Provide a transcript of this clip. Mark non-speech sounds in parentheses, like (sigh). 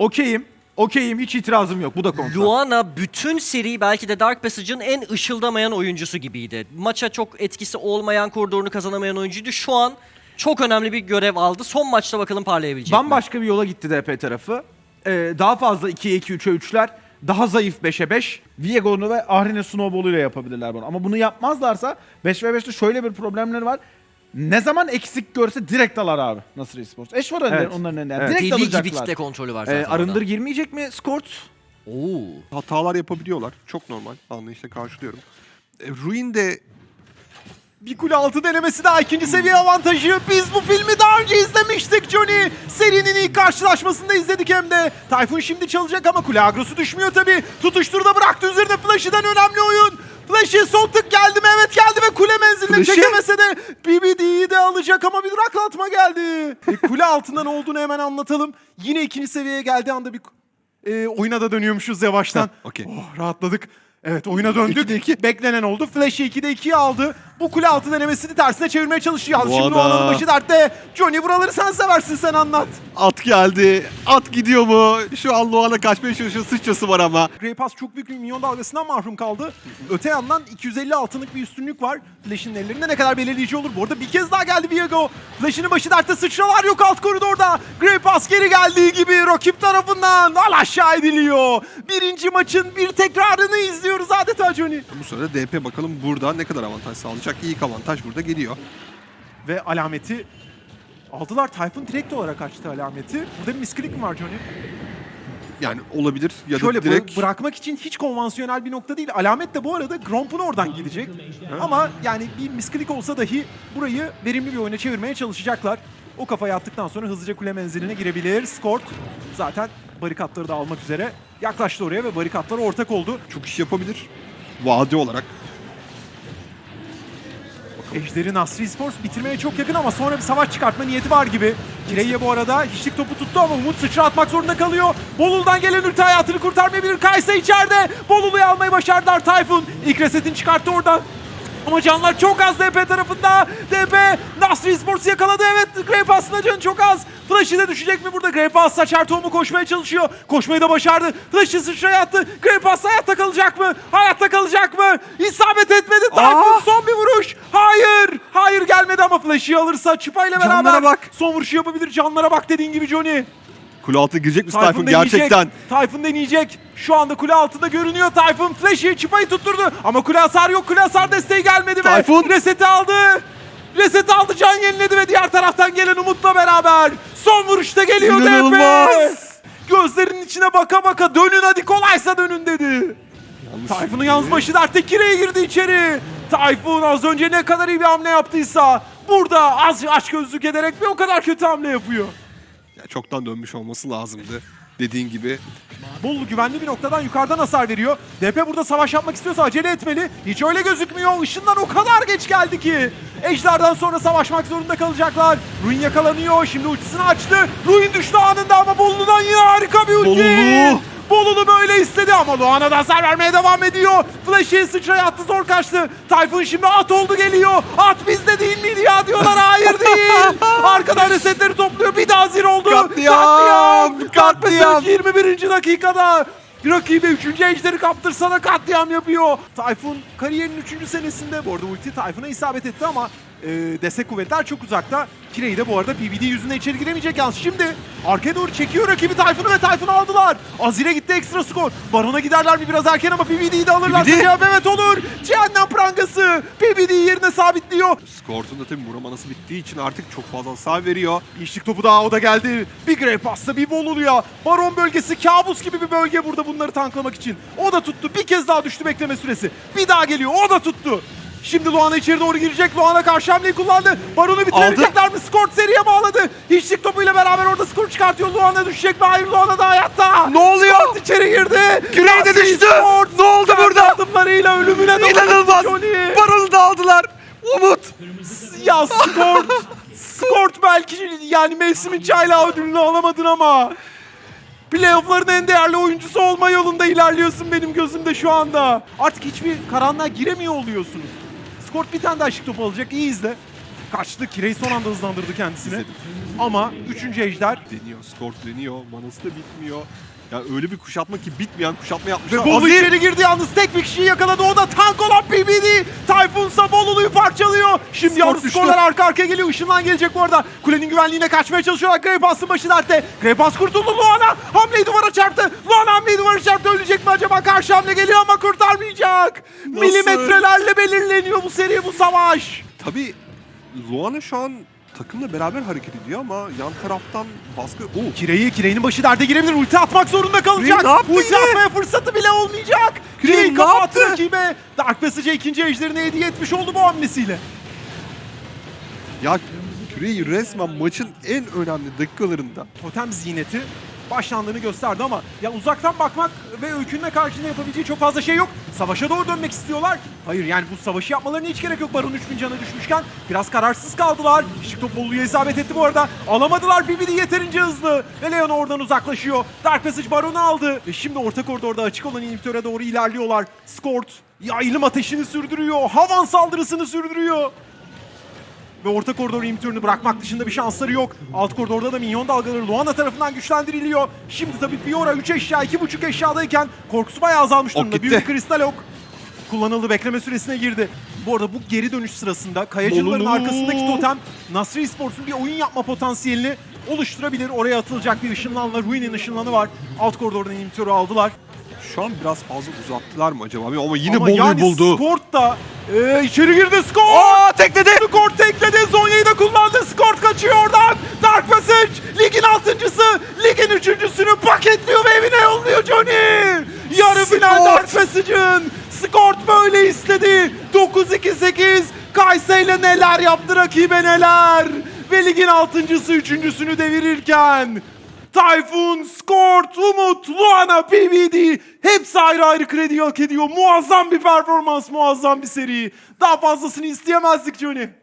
Okeyim. Okeyim. Hiç itirazım yok. Bu da kontra. Luana bütün seri belki de Dark Passage'ın en ışıldamayan oyuncusu gibiydi. Maça çok etkisi olmayan, koridorunu kazanamayan oyuncuydu. Şu an çok önemli bir görev aldı. Son maçta bakalım parlayabilecek mi? Bambaşka bir yola gitti DP tarafı. Ee, daha fazla 2'ye 2, 3'e 3'ler. Daha zayıf 5'e 5. Viego'nu ve Ahri'nin Snowball'uyla yapabilirler bunu. Ama bunu yapmazlarsa 5 ve 5'te şöyle bir problemleri var. Ne zaman eksik görse direkt alar abi Nasır Esports. Eş var Evet. onların önüne. Evet. Direkt Deli alacaklar. gibi kitle kontrolü var Ee, zaten. arındır orada. girmeyecek mi Skort? Oo. Hatalar yapabiliyorlar. Çok normal. Anlayışla karşılıyorum. E, Ruin de Bir kule altı denemesi daha ikinci seviye avantajı. Biz bu filmi daha önce izlemiştik Johnny. Serinin ilk karşılaşmasında izledik hem de. Tayfun şimdi çalacak ama kule agrosu düşmüyor tabi. Tutuştur da bıraktı üzerine Flash'ı'dan önemli oyun. Flash'ı son tık geldi mi? Evet geldi ve kule menziline Flash'ı- çekemese de BBD'yi de alacak ama bir duraklatma geldi. E, kule altından olduğunu hemen anlatalım. Yine ikinci seviyeye geldiği anda bir e, oyuna da dönüyormuşuz yavaştan. Heh, okey. Oh, rahatladık. Evet oyuna döndük. 2'de 2. Beklenen oldu. Flash'ı 2'de 2'ye aldı. Bu kule altı denemesini tersine çevirmeye çalışıyor. Bu Şimdi Noah'nın başı dertte. Johnny buraları sen seversin sen anlat. at geldi. At gidiyor mu? Şu an Luan'a kaçmaya çalışıyor. Sıçrası var ama. Grey Pass çok büyük bir minyon dalgasından mahrum kaldı. Öte yandan 250 altınlık bir üstünlük var. Flash'in ellerinde ne kadar belirleyici olur. Bu arada bir kez daha geldi Viego. Flash'ın başı dertte sıçralar yok alt koridorda. Grey Pass geri geldiği gibi rakip tarafından al aşağı ediliyor. Birinci maçın bir tekrarını izliyoruz Johnny. Bu sırada DP bakalım burada ne kadar avantaj sağlayacak. İlk avantaj burada geliyor. Ve alameti aldılar. Tayfun direkt olarak açtı alameti. Burada bir misklik mi var Johnny? Yani olabilir ya da Şöyle direkt bırakmak için hiç konvansiyonel bir nokta değil. Alamet de bu arada Gromp'un oradan gidecek. Ama yani bir misklik olsa dahi burayı verimli bir oyuna çevirmeye çalışacaklar. O kafaya attıktan sonra hızlıca kule menziline girebilir. Skort zaten barikatları da almak üzere yaklaştı oraya ve barikatlara ortak oldu. çok iş yapabilir. Vade olarak. Ejder'in Nasri Sports bitirmeye çok yakın ama sonra bir savaş çıkartma niyeti var gibi. Kireyye bu arada hiçlik topu tuttu ama Umut sıçra atmak zorunda kalıyor. Bolulu'dan gelen ulti hayatını kurtarmayabilir. Kaysa içeride. Bolulu'yu almayı başardılar Tayfun. İlk resetini çıkarttı oradan. Ama canlar çok az DP tarafında. DP Nasri Sports'u yakaladı. Evet Grey Pass'ın canı çok az. Flash'ı da düşecek mi burada? Grey Pass saçar tohumu koşmaya çalışıyor. Koşmayı da başardı. Flash'ı sıçraya attı. Grey Pass hayatta kalacak mı? Hayatta kalacak mı? İsabet etmedi. Tayfun son bir vuruş. Hayır. Hayır gelmedi ama Flash'ı alırsa çıpayla beraber Canlara bak. son vuruşu yapabilir. Canlara bak dediğin gibi Johnny. Kule altı girecek mi Tayfun gerçekten? Tayfun deneyecek. Şu anda kule altında görünüyor Tayfun. Flash'ı çıpayı tutturdu. Ama kule hasar yok. Kule hasar desteği gelmedi Tayfun. ve reseti aldı. Reseti aldı can yeniledi ve diğer taraftan gelen Umut'la beraber son vuruşta geliyor DP. Gözlerinin içine baka baka dönün hadi kolaysa dönün dedi. Tayfun'un yalnız başı dertte Kire'ye girdi içeri. Tayfun az önce ne kadar iyi bir hamle yaptıysa burada az aç gözlük ederek bir o kadar kötü hamle yapıyor. Ya çoktan dönmüş olması lazımdı. Dediğin gibi. Bollu güvenli bir noktadan yukarıdan hasar veriyor. DP burada savaş yapmak istiyorsa acele etmeli. Hiç öyle gözükmüyor. Işından o kadar geç geldi ki. Ejder'den sonra savaşmak zorunda kalacaklar. Ruin yakalanıyor. Şimdi ultisini açtı. Ruin düştü anında ama Bollu'dan yine harika bir ulti. Bolulu. Bolulu böyle istedi ama Luana da hasar vermeye devam ediyor. Flash'i sıçraya attı zor kaçtı. Tayfun şimdi at oldu geliyor. At bizde değil miydi ya diyorlar. Hayır değil. (laughs) Arkadan resetleri topluyor. Bir daha zir oldu. Katliam, katliam. 21. dakikada rakibe 3. ejderi kaptırsana katliam yapıyor. Tayfun kariyerinin 3. senesinde bu arada ulti Tayfun'a isabet etti ama e, destek kuvvetler çok uzakta. Kireyi de bu arada PBD yüzünden içeri giremeyecek yalnız. Şimdi arkaya doğru çekiyor rakibi Tayfun'u ve Tayfun'u aldılar. Azir'e gitti ekstra skor. Baron'a giderler mi biraz erken ama PBD'yi de alırlar. PBD. Cevap evet olur. Cehennem prangası PBD'yi yerine sabitliyor. Skort'un da tabii vuramanası bittiği için artık çok fazla hasar veriyor. İşlik topu daha o da geldi. Bir Grey Pass'ta bir bol oluyor. Baron bölgesi kabus gibi bir bölge burada bunları tanklamak için. O da tuttu. Bir kez daha düştü bekleme süresi. Bir daha geliyor. O da tuttu. Şimdi Luana içeri doğru girecek. Luana karşı hamleyi kullandı. Baron'u bitirebilecekler mi? Skort seriye bağladı. Hiçlik topuyla beraber orada skor çıkartıyor. Luana düşecek mi? Hayır Luana da hayatta. Ne oluyor? Skort içeri girdi. Küreği de Nasri düştü. Skort Ne oldu burada? adımlarıyla ölümüne doğru İnanılmaz. Johnny. Baron'u da aldılar. Umut. Ya Skort, Skort belki yani mevsimin çaylağı ödülünü alamadın ama playoff'ların en değerli oyuncusu olma yolunda ilerliyorsun benim gözümde şu anda. Artık hiçbir karanlığa giremiyor oluyorsunuz. Skort bir tane daha şık topu alacak. İyi izle. Kaçtı. Kirey son anda hızlandırdı kendisini. İzledim. Ama 3. ejder Deniyor, skor deniyor, manası da bitmiyor. Ya öyle bir kuşatma ki bitmeyen kuşatma yapmışlar. Ve Bolu Azir! içeri girdi yalnız tek bir kişiyi yakaladı. O da tank olan PBD. Tayfun ise Bolulu'yu parçalıyor. Şimdi Skor düştü. skorlar arka arkaya geliyor. Işınlan gelecek bu arada. Kulenin güvenliğine kaçmaya çalışıyorlar. Greypass'ın başı dertte. Greypass kurtuldu Luana. Hamleyi duvara çarptı. Luana hamleyi duvara çarptı. Ölecek mi acaba? Karşı hamle geliyor ama kurtarmayacak. Nasıl? Milimetrelerle belirleniyor bu seri bu savaş. Tabii Luana şu an takımla beraber hareket ediyor ama yan taraftan baskı... Oo, Kireyi, Kireyi'nin başı derde girebilir. Ulti atmak zorunda kalacak. Kirey ne yaptı Ulti yine? atmaya fırsatı bile olmayacak. Kirey Kireyi ne kapattı rakibe. Dark Passage'e ikinci ejderine hediye etmiş oldu bu hamlesiyle. ya Küreyi resmen maçın en önemli dakikalarında Totem ziyneti başlandığını gösterdi ama ya uzaktan bakmak ve öykünme karşında yapabileceği çok fazla şey yok. Savaşa doğru dönmek istiyorlar. Hayır yani bu savaşı yapmalarına hiç gerek yok Baron 3000 cana düşmüşken. Biraz kararsız kaldılar. Işık top Bolu'ya isabet etti bu arada. Alamadılar BBD yeterince hızlı. Ve Leon oradan uzaklaşıyor. Dark Passage Baron'u aldı. Ve şimdi orta koridorda açık olan inhibitöre doğru ilerliyorlar. Skort yaylım ateşini sürdürüyor. Havan saldırısını sürdürüyor. Ve orta koridor imitörünü bırakmak dışında bir şansları yok. Alt koridorda da minyon dalgaları Luana tarafından güçlendiriliyor. Şimdi tabii Fiora 3 eşya 2.5 eşyadayken korkusu bayağı azalmış Ok durumda. gitti. Büyük kristal ok kullanıldı bekleme süresine girdi. Bu arada bu geri dönüş sırasında kayacıların Bolulu. arkasındaki totem Nasri Sports'un bir oyun yapma potansiyelini oluşturabilir. Oraya atılacak bir ışınlanla Ruin'in ışınlanı var. Alt koridordan imitörü aldılar. Şu an biraz fazla uzattılar mı acaba? Ama yine Ama yani buldu. Skort da e, içeri girdi Skort. Aa tekledi! Skort tekledi. Zonya'yı da kullandı. Skort kaçıyor oradan. Dark Passage ligin altıncısı. Ligin üçüncüsünü paketliyor ve evine yolluyor Johnny. Yarı final. Dark Passage'ın. Skort böyle istedi. 9-2-8. Kayse ile neler yaptı rakibe neler. Ve ligin altıncısı üçüncüsünü devirirken Tayfun, Skort, Umut, Luana, PBD hepsi ayrı ayrı kredi hak ediyor. Muazzam bir performans, muazzam bir seri. Daha fazlasını isteyemezdik Johnny.